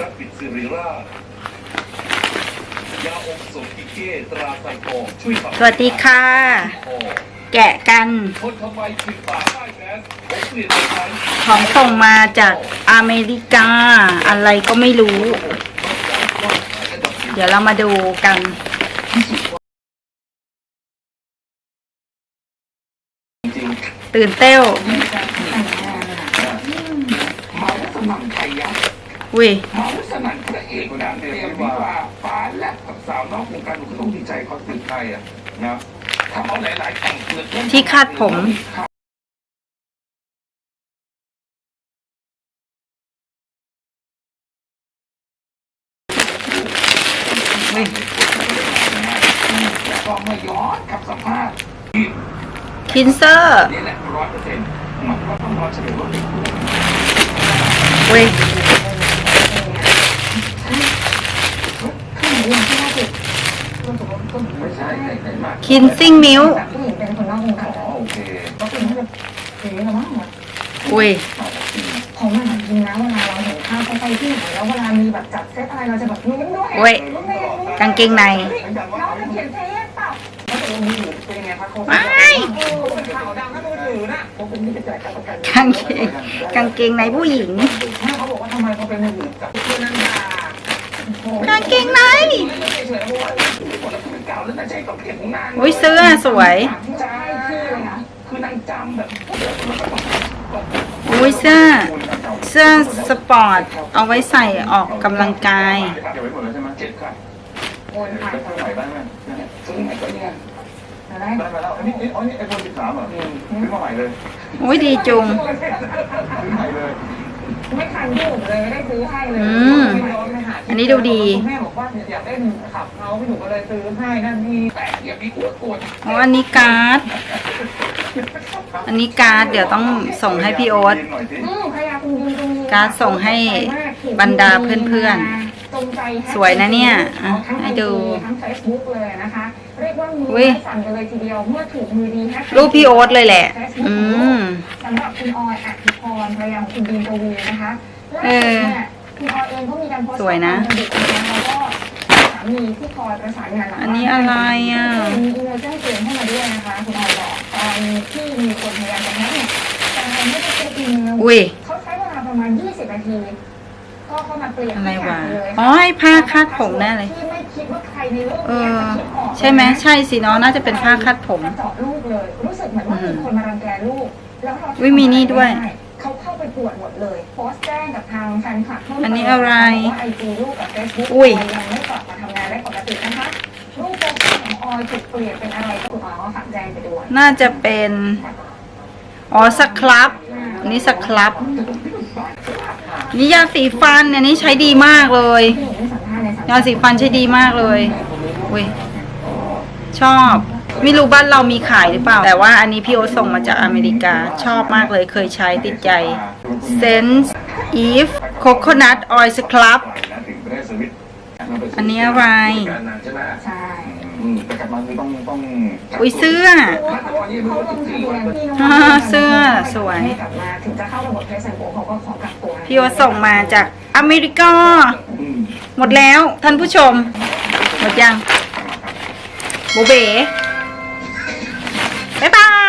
รับบิดซิริราชยาอมโสกิเกตราไซโกช่วยขับสวัสดีค่ะ แกะกันคนทำไมปิดปากได้แมสผมเปลี่ยนไปใช้ของส่งมาจากอเมริกา อะไรก็ไม่รู้ เดี๋ยวเรามาดูกันตื่นเต้วเมาสนั่นไทยยักษ์ อุ้ยเมาสนั่นพระเอกดังเตรียมวิวาห์ฟ้าแลบกับสาวนอกวงการหนูก็ต้องดีใจเขาตื่นใครอะนะทำเอาหลายๆแต่งเกิดขึ้น ที่คาดผมอุ้ยแล้วก็มาย้อนกับสัมภาษณ์คินเซอร์นี่แหละร้อยเปอร์เซ็นต์มันก็ต้องรอเฉลยว่าเป็นคู่อุ้ย ไม่ใช่ไหนไหนมา คินซิ่งมิวผู้หญิงเป็นคนนอกวงอ๋กาอรโอเคก็คือน่าจะอย่างนี้ละมั้งอุ้ยผมอะจริงนะเวลาเราเห็นภาพเขาไปที่ไหนแล้วเวลามีแบบจัดเซตอะไรเราจะแบบลุ้นด้วยเว้ยกางเกงใน น้องจะเขียนเทปเปล่าแล้วตัวมือถือเป็นยังไงคะเขาว้ายเออเป็นขาวดำแล้วมือถือน่ะผมเป็นนี่เป็นจ่ายกับประกันกางเกง กางเกงในผู้หญิง ถ้าเขาบอกว่าทำไมเขาเป็นมือถือกับเพื่อนนั่นด่า กางเกงใน เฉยๆเพราะว่าคนละคน เก่าแล้วนะใช่ต้องเขียนของนางอุ้ยเสื้อสวย ใช่ชื่อเลยนะคือนางจำแบบอุ้ยเสื้อ เสื้อสปอร์ต เอาไว้ใส่ออกกำลังกาย เก็บไว้หมดแล้วใช่ไหมเจ็ดครับโอนผ่านซื้อใหม่ได้ไหมซื้อใหม่ก็เนี่ยอะไรได้มาแล้วอันนี้อ๋อนี่ไอโฟนสิบสามเหรอซื้อมาใหม่เลยอุ้ยดีจุง ซื้อใหม่เลย ไม่ทันยุ่งเลยไม่ได้ซื้อให้เลยอืมอั นนี้ดูดีแม่บอกว่าอยากเล่นขับเขาพี่หนูก็เลยซื้อให้นั่นนี่แต่อย่ามีอวดอวดอ๋ออันนี้การ์ด อันนี้การ์ดเดี๋ยวต้องส่งให้พี่โอ๊ตหน่อยสิอืมพยาคุณยิงตรงนี้การ์ดส่งให้บรรดาเพื่อนจงใจแฮ็กสวยนะเนี่ยอะทั้ง ให้ดูทั้งเฟซบุ๊กเลยนะคะเรียกว่ามือุ๊อยสั่นกันเลยทีเดียวเมื่อถูกมือดีแฮ็กรูปพี่โอ๊ตเลยแหละ อืม สำหรับคุณออยอัธิพรภรรยาของคุณบีมกวีนะคะล่าเอสุดอเนี่ยคุณ ออยเองก็มีการโพสต์สวยนะข้อความดึกนะคะแล้วก็สามีที่คอยประสานงานหลังอันนี้อะไรอะ มีอีเมลแจ้งเตือนเข้ามาด้วยนะคะคุณออยบอกตอนที่มีคนพยายามจะแฮ็กเนี่ยแต่ไม่ได้เช็คอีเมลอุ้ยเขาใช้เวลาประมาณ 20 นาที ก็เข้ามาเปลี่ยนอะไรวะทุกย่างเลยอ๋อไอ้ผ้าคาดผมแน่เลยที่ไม่คิดว่าใครในโลกเอนี้อจะคิดออกใช่ไหมใช่สิเนาะน่าจะเป็นผ้าคาดผมจะเจาะลูกเลย รู้สึกเหมือนว่ามีคนมารังแกลูกแล้วเราอุ๊ยมีนี่ด้วยเขาเข้าไป ตรวจหมดเลยโพสต์แจ้งกับทางแฟนคลับเพิ่มเติมอันนี้อะไรว่าไอจีลูกกับเฟซบุ๊กอุ้ย ยังไม่กลับมาทำงานได้ปกตินะคะรูปโปรไฟล์ของออยถูกเปลี่ยนเป็นอะไรก็คุณออยก็ฝากแจ้งไปด้วยน่าจะเป็น อ๋อสครับอันนี้สครับนี่ยาสีฟันอันนี้ใช้ดีมากเลย ที่หนูได้สัมภาษณ์ในสัมภยาษณ์สีฟันใช้ดีมากเลย อุ้ย ชอบ ไม่รู้บ้านเรามีขายหรือเปล่า แต่ว่าอันนี้พี่โอตส่งมาจากอเมริกาชอบมากเลยเคยใช้ติดใจ Sense Eve Coconut Oil Scrub อันนี้อะไร ใช่ไหมใช่อืมแต่กลับมาคือต้องต้องอุ้ยเสื้อเขาลงทะเบียนพี่น้องอ่าเสื้อสวยให้กลับมาถึงจะเข้าระบบเทสแอนโเขาก็ขอกักตัวนะพี่โอตส่งมาจากอเมริกาอืมหมดแล้วท่านผู้ชม หมดยังโบเบ๋ 拜拜。